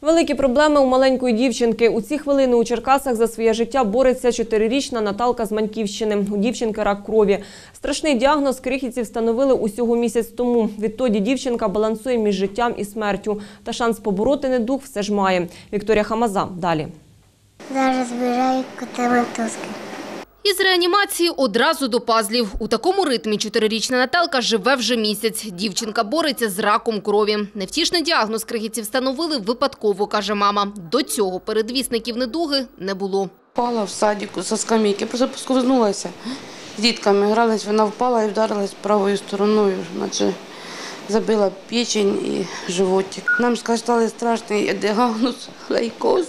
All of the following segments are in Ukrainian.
Великі проблеми у маленької дівчинки. У ці хвилини у Черкасах за своє життя бореться чотирирічна Наталка з Маньківщини. У дівчинки рак крові. Страшний діагноз крихітці встановили усього місяць тому. Відтоді дівчинка балансує між життям і смертю. Та шанс побороти недуг все ж має. Вікторія Хамаза. Далі. Зараз збираю котаматузки. Із реанімації одразу до пазлів. У такому ритмі чотирирічна Наталка живе вже місяць. Дівчинка бореться з раком крові. Невтішний діагноз крихітці встановили випадково, каже мама. До цього передвісників недуги не було. Впала в садіку со скамейки, просто посковзнулася. З дітками грались, вона впала і вдарилась правою стороною, наче забила печень і животик. Нам сказали страшний діагноз лейкоз.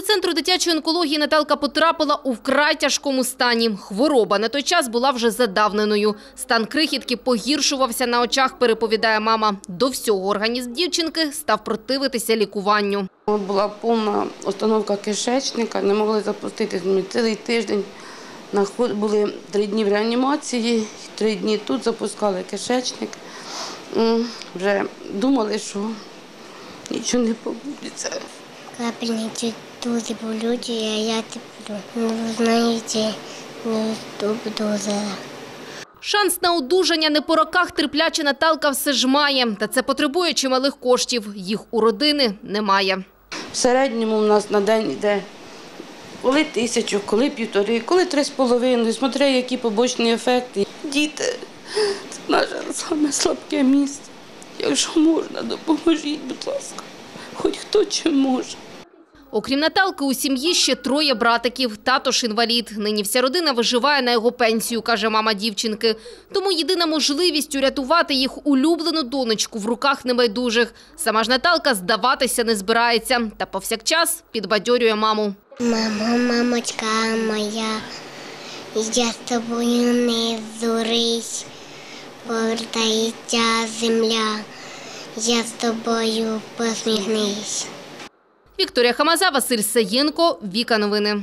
До центру дитячої онкології Наталка потрапила у вкрай тяжкому стані. Хвороба на той час була вже задавненою. Стан крихітки погіршувався на очах, переповідає мама. До всього організм дівчинки став противитися лікуванню. Була повна установка кишечника, не могли запустити цілий тиждень. Були три дні в реанімації, три дні тут запускали кишечник. Вже думали, що нічого не побудеться. Капельницы дуже болючі, а я тепер, ну, ви знаєте, не буду Шанс на одужання не по роках терпляча Наталка все ж має. Та це потребує чималих коштів. Їх у родини немає. В середньому у нас на день йде коли тисячу, коли півтори, коли три з половиною, смотря які побочні ефекти. Діти це наше саме слабке місце. Якщо можна, допоможіть, будь ласка, хоч хто чим може. Окрім Наталки, у сім'ї ще троє братиків. Тато ж інвалід. Нині вся родина виживає на його пенсію, каже мама дівчинки. Тому єдина можливість урятувати їх улюблену донечку в руках небайдужих. Сама ж Наталка здаватися не збирається. Та повсякчас підбадьорює маму. Мамо, мамочка моя, я з тобою не зорись, повертається земля, я з тобою посміхнись. Вікторія Хамаза, Василь Саєнко, Віка Новини.